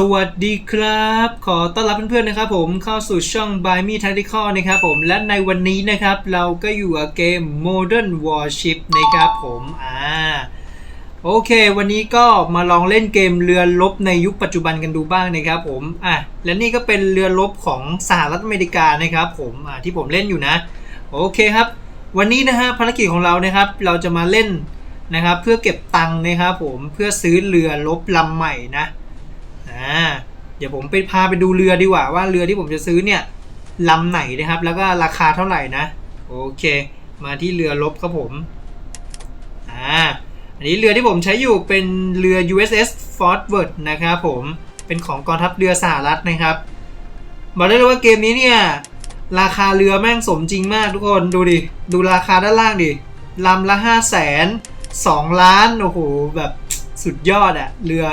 สวัสดีครับ ขอต้อนรับเพื่อนๆนะครับผมเข้าสู่ช่อง By Me Tactical นะครับผมและในวันนี้นะครับเราก็อยู่กับเกม Modern Warship นะครับผมอ่าโอเค วันนี้ก็มาลองเล่นเกมเรือรบในยุคปัจจุบันกันดูบ้างนะครับผมอะและนี่ก็เป็นเรือรบของสหรัฐอเมริกานะครับผมอ่าที่ผมเล่นอยู่นะ โอเคครับ วันนี้นะฮะภารกิจของเรานะครับเราจะมาเล่นนะครับเพื่อเก็บตังค์นะครับผมเพื่อซื้อเรือรบลำใหม่นะ อ่าเดี๋ยวผมไปพาไปดูเรือดีกว่าว่าเรือที่ผมจะซื้อเนี่ยลำไหนนะครับ แล้วก็ราคาเท่าไหร่นะ โอเค มาที่เรือลบครับผมอ่าอันนี้เรือที่ผมใช้อยู่เป็นเรือ USS Fort Worth นะครับผมเป็นของกองทัพเรือสหรัฐนะครับบอกได้เลยว่าเกมนี้เนี่ยราคาเรือแม่งสมจริงมากทุกคนดูดิดูราคาด้านล่างดิลำละ5 0 0แสน2ล้านโอ้โหแบบสุดยอดอะเรือ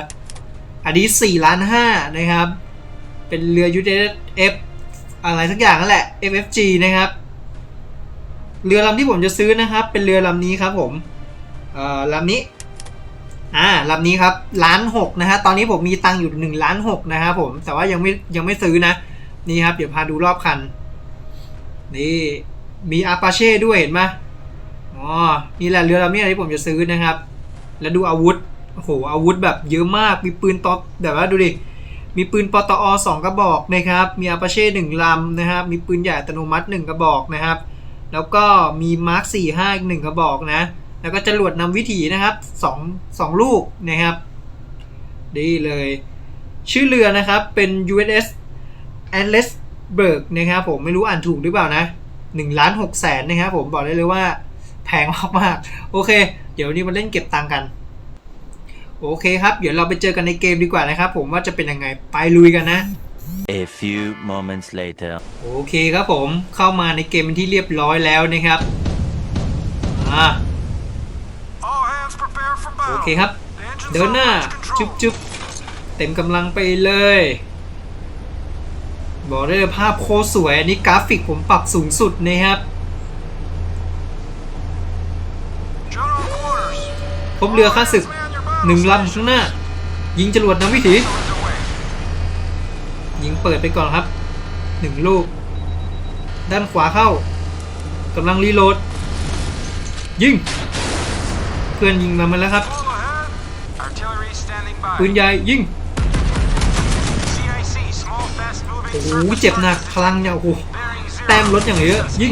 อันนี้4ล้าน5นะครับ เป็นเรือ USF อะไรสักอย่างนั่นแหละ FFG นะครับ เรือลำที่ผมจะซื้อนะครับ เป็นเรือลำนี้ครับผมเอ่อลำนี้อ่าลำนี้ครับล้านหกนะฮะตอนนี้ผมมีตังค์อยู่1ล้านหกนะครับผมแต่ว่ายังไม่ยังไม่ซื้อนะนี่ครับ เดี๋ยวพาดูรอบคัน นี่มีอาปาเช่ด้วยเห็นไหมอ๋อนี่แหละเรือลำนี้ที่ผมจะซื้อนะครับ แล้วดูอาวุธ โอ้โหอาวุธแบบเยอะมากมีปืนตอแบบว่าดูดิมีปืนปตอสองกระบอกนะครับ มีอาปาเช่หนึ่งลำนะครับ มีปืนใหญ่อัตโนมัติหนึ่งกระบอกนะครับ แล้วก็มีมาร์คสี่ห้าอีกหนึ่งกระบอกนะ แล้วก็จรวดนำวิถีนะครับสองสองลูกนะครับ ดีเลย ชื่อเรือนะครับเป็น USS a l e s b e r g นะครับผมไม่รู้อ่านถูกหรือเปล่านะ1ล้าน6แสนนะครับผมบอกได้เลยว่าแพงมากๆโอเค เดี๋ยววนนี้มาเล่นเก็บตังค์กัน โอเคครับ เดี๋ยวเราไปเจอกันในเกมดีกว่านะครับ ผมว่าจะเป็นยังไงไปลุยกันนะ A few moments later. โอเคครับผมเข้ามาในเกมเป็นที่เรียบร้อยแล้วนะครับอ่า All hands prepare for โอ battle. เคครับ The engines เดินหน้า are under control. จุ๊บจุ๊บเต็มกำลังไปเลยบอกได้เลยภาพโคตรสวยอันนี้กราฟิกผมปรับสูงสุดนะครับ General quarters. พบเรือข้าศึก Man your battle หนึ่ง station. ลำข้างหน้า ยิงจรวดนำวิถี ยิงเปิดไปก่อนครับหนึ่งลูก ด้านขวาเข้ากำลังรีโหลด ยิง เพื่อนยิงมามาแล้วครับปืนใหญ่ยิงโอ้โหเจ็บหนักพลังเนี่ยโอ้โหแต้มลดอย่างเยอะยิง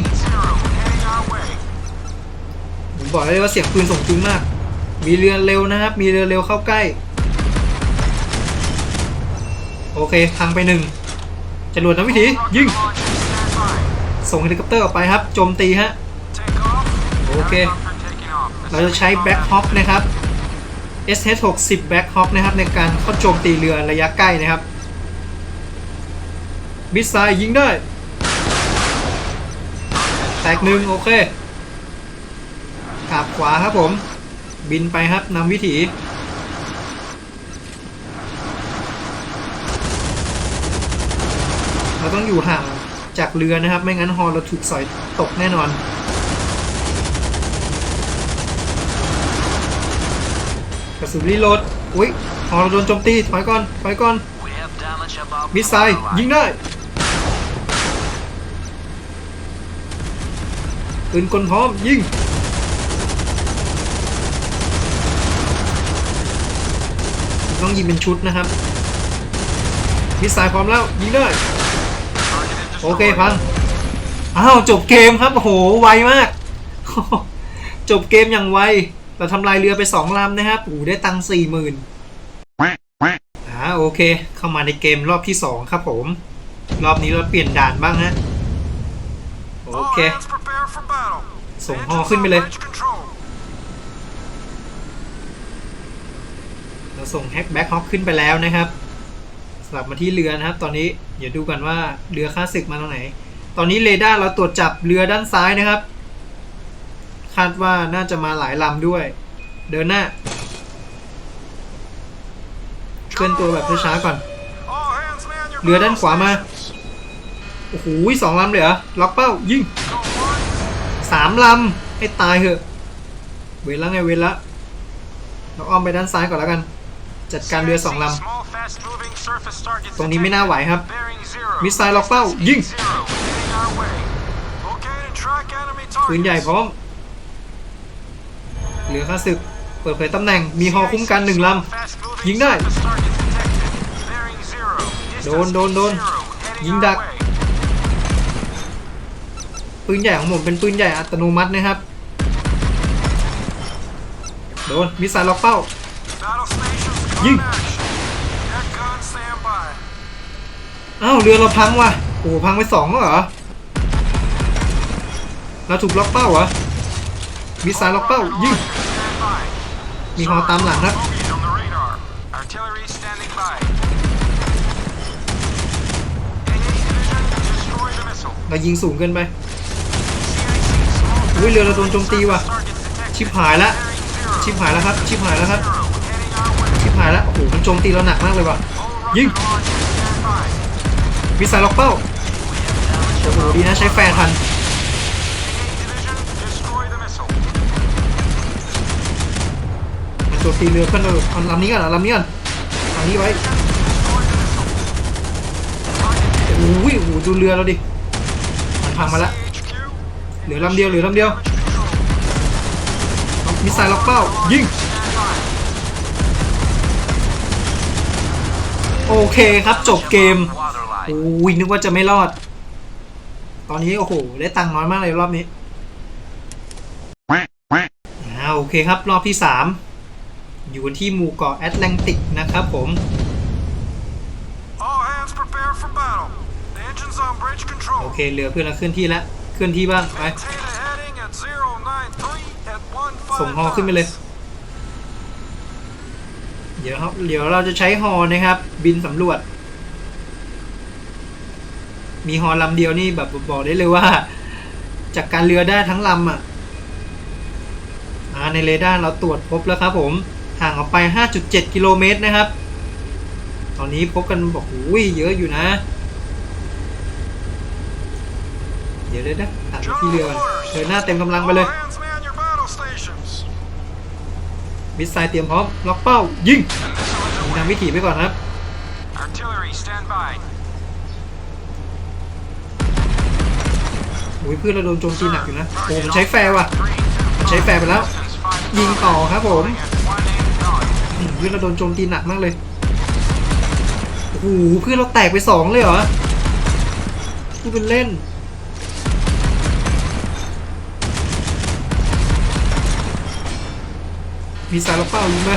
ผมบอกเลยว่าเสียงปืนส่งจริงมาก มีเรือเร็วนะครับ มีเรือเร็วเข้าใกล้ โอเคพังไปหนึ่งจรวดน้ำวิถียิง ส่งเฮลิคอปเตอร์ออกไปครับโจมตีฮะ Take off. Okay. Helicopter taking off. เราจะใช้แบ็คฮอ k นะครับ SH60 แบ็คฮอ k นะครับ ในการเข้าโจมตีเรือระยะใกล้นะครับมิสไซล์ยิงได้ แตกหนึ่งโอเคขับขวาครับผม บินไปครับนำวิถีเราต้องอยู่ห่างจากเรือนะครับ ไม่งั้นฮอเราถูกสอยตกแน่นอน กระสุนรีโหลดอุ้ยฮอเราโดนโจมตีถอยก่อนถอยก่อน มิสไซล์ยิงได้ปืนกลพร้อมยิง ต้องยิงเป็นชุดนะครับมิสไซล์พร้อมแล้วยิงได้โอเคพังอ้าวจบเกมครับโอ้โหไวมาก จบเกมอย่างไวเราทำลายเรือไปสองลำนะครับโอ้ได้ตังค์สี่หมื่นอ่าโอเค เข้ามาในเกมรอบที่สองครับผม รอบนี้เราเปลี่ยนด่านบ้างฮะโอเค ส่งฮอขึ้นไปเลย เราส่งแฮกแบ็คฮอคขึ้นไปแล้วนะครับสลับมาที่เรือนะครับ ตอนนี้เดี๋ยวดูกันว่าเรือค่าศึกมาตรงไหน ตอนนี้เรดาร์เราตรวจจับเรือด้านซ้ายนะครับ คาดว่าน่าจะมาหลายลำด้วย เดินหน้าเคลื่อนตัวแบบช้าๆก่อน เรือด้านขวามา โอ้โหสองลำเลยเหรอ ล็อกเป้า ยิงสามลำให้ตายเถอะ เว้นล้วไงเว้นล้วเราอ้อมไปด้านซ้ายก่อนแล้วกัน จัดการเรือสองล Small, fast-moving surface targets ตรงนี้ไม่น่าไหวครับ Bearing zero. มิสไซล์ล็อกเป้า ยิง Zero. Heading our way. Locate and track enemy ปืนใหญ่ targets. พร้อม เหลือข้าศึก เปิดเผยตำแหน่ง มีฮอคุ้มกันหนึ่งล Fast-moving ยิงได้ surface targets detected. Bearing zero. โดน Distance โดนโดน zero. Heading ยิง our ดัก way. ำปืนใหญ่ของผมเป็นปืนใหญ่อัตโนมัตินะครับ โดน มิสไซล์ล็อกเป้า Battle stations ยิงอ้าวเรือเราพังว่ะโอ้โหพังไปสองแล้วเหรอเราถูกล็อกเป้าเหรอมิสไซล์ล็อกเป้ายิงมีฮอตามหลังครับเรายิงสูงเกินไปอุ้ยเรือเราโดนโจมตีว่ะชิบหายละ Bearing zero. ชิบหายแล้วครับ ชิบหายแล้วครับ หายแล้วโอ้โหมันโจมตีเราหนักมากเลยว่ะยิงมิสไซล์ล็อกเป้าโอ้โหดีนะใช้แฟร์ทันมันโจมตีเรือเพื่อนเราเอาลำนี้ก่อนเอาลำนี้ก่อนลำนี้ไว้โอ้ยโอ้โหดูเรือเราดิมันพังมาแล้วเหลือลำเดียวเหลือลำเดียวมิสไซล์ล็อกเป้ายิง โอเคครับจบเกม Waterline. โอ้ยนึกว่าจะไม่รอด ตอนนี้โอ้โหได้ตังค์น้อยมากเลยรอบนี้อ่าโอเคครับรอบที่3อยู่ที่หมู่เกาะแอตแลนติกนะครับผม All hands prepare for battle. The engine's on bridge โอ control. เคเรือเพื่อนเราเคลื่อนที่แล้วเคลื่อนที่บ้างไป Maintain a heading at 093 at 15ส่งฮอขึ้นไปเลย เดี๋ยวครับเดี๋ยวเราจะใช้ฮอนะครับ บินสำรวจ มีฮอลำเดียวนี่แบบบอกได้เลยว่า จากการเรือได้ทั้งลำอะในเรดาร์เราตรวจพบแล้วครับผมห่างออกไป 5.7 กิโลเมตรนะครับ ตอนนี้พบกันบอกอุ้ยเยอะอยู่นะ เดี๋ยวเดี๋ยนะตัดไปที่เรือก่อนเดินหน้าเต็มกำลังไปเลย มิสไซล์เตรียมพร้อม ล็อกเป้า ยิง Missile ยิง underway. ทำวิถีไปก่อนครับ Artillery standby. โอ้ยเพื่อนเราโดนโจมตีหนักอยู่นะโอ้มันใช้แฟร์ว่ะมันใช้แฟร์ไปแล้ว Distance ยิง5ต่อครับผม at 1 knot. อืมเพื่อนเราโดนโจมตีหนักมากเลยโอ้โหเพื่อนเราแตกไปสองเลยเหรอพูดเป็นเล่น มีสายล็อกเป้ายิงไหม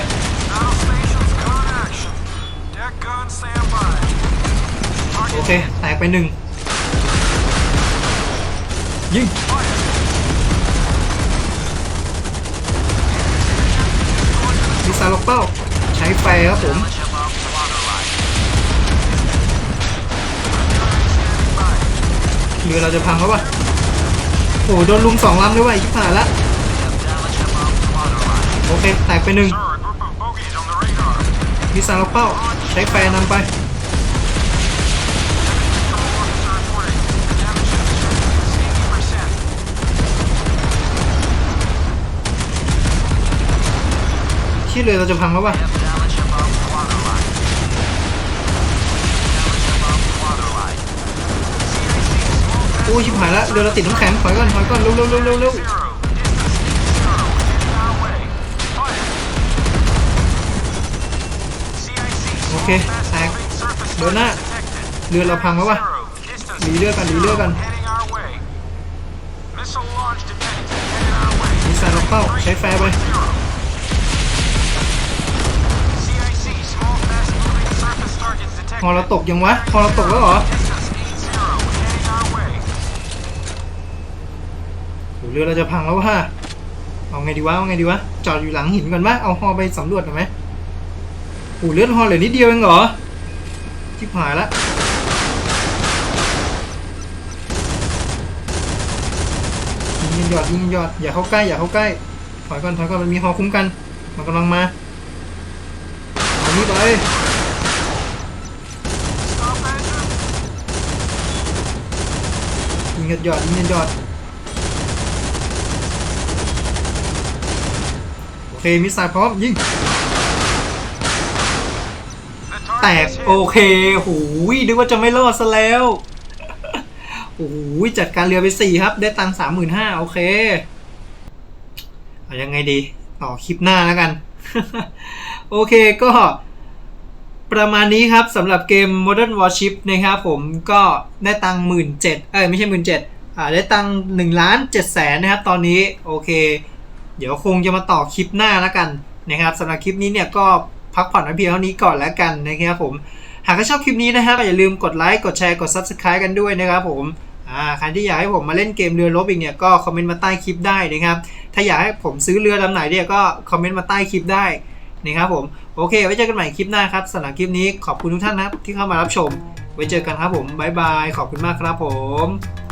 โอเค แตกไปหนึ่งยิงมีสายล็อกเปาใช้ไฟครับผมเรือเราจะพังแล้ววะโอ้โดนลุมสองลำด้วยว่ะอีกผ่านละ อเคแตกไปหนึ่ง Sir, a group of bogies on the radar. มีสารล็อกเป้าใช้ไฟนำไป Control officer reporting. Damage to the ship is 80%. ที่เรือเราจะพังแล้ววะ Damage above the waterline. Damage above the waterline. โอ้ยชิบหายละเรือเราติดน้ำแข็งถอยก่อนถอยก่อนเร็วเร็วเร็วเร็ว เคแตกเดินหน้าเรือเราพังแล้ววะหนีเรือกันหนีเรือกันมีสายล็อกเป้าใช้แฟร์ไปพอเราตกยังวะพอเราตกแล้วเหรอเรือเราจะพังแล้วว่าเอาไงดีวะเอาไงดีวะจอดอยู่หลังหินก่อนไหมเอาฮอไปสำรวจหน่อยไหม โอ้เลือดฮอเหลือนิดเดียวเองเหรอชิบหายละยิงหยอดยิงหยอดอย่าเข้าใกล้อย่าเข้าใกล้ถอยก่อนถอยก่อนมันมีฮอคุ้มกัน มันกำลังมาเอานี่ไป Stop engine. ยิงยอดยิงยอดโอเคมิสไซล์พร้อมยิง แตกโอเคหูยนึกว่าจะไม่รอดซะแล้วโอ้โหจัดการเรือไปสี่ครับ ได้ตังสามหมื่นห้าโอเคเอายังไงดีต่อคลิปหน้าแล้วกัน โอเคก็ประมาณนี้ครับสำหรับเกม Modern Warship นะครับผมก็ได้ตังหมื่นเจ็ดเอ้ยไม่ใช่หมื่นเจ็ดอ่าได้ตังหนึ่งล้านเจ็ดแสนนะครับตอนนี้โอเค เดี๋ยวคงจะมาต่อคลิปหน้าแล้วกันนะครับสำหรับคลิปนี้เนี่ยก็ พักผ่อนไว้เพียงเท่านี้ก่อนแล้วกันนะครับผม หากชอบคลิปนี้นะครับก็อย่าลืมกดไลค์กดแชร์กด Subscribe กันด้วยนะครับผมอ่าใครที่อยากให้ผมมาเล่นเกมเรือรบอีกเนี่ยก็คอมเมนต์มาใต้คลิปได้นะครับถ้าอยากให้ผมซื้อเรือลำไหนเนี่ยก็คอมเมนต์มาใต้คลิปได้นะครับผมโอเค ไว้เจอกันใหม่คลิปหน้าครับสำหรับคลิปนี้ขอบคุณทุกท่านนะครับที่เข้ามารับชม ไว้เจอกันครับผมบ๊ายบายขอบคุณมากครับผม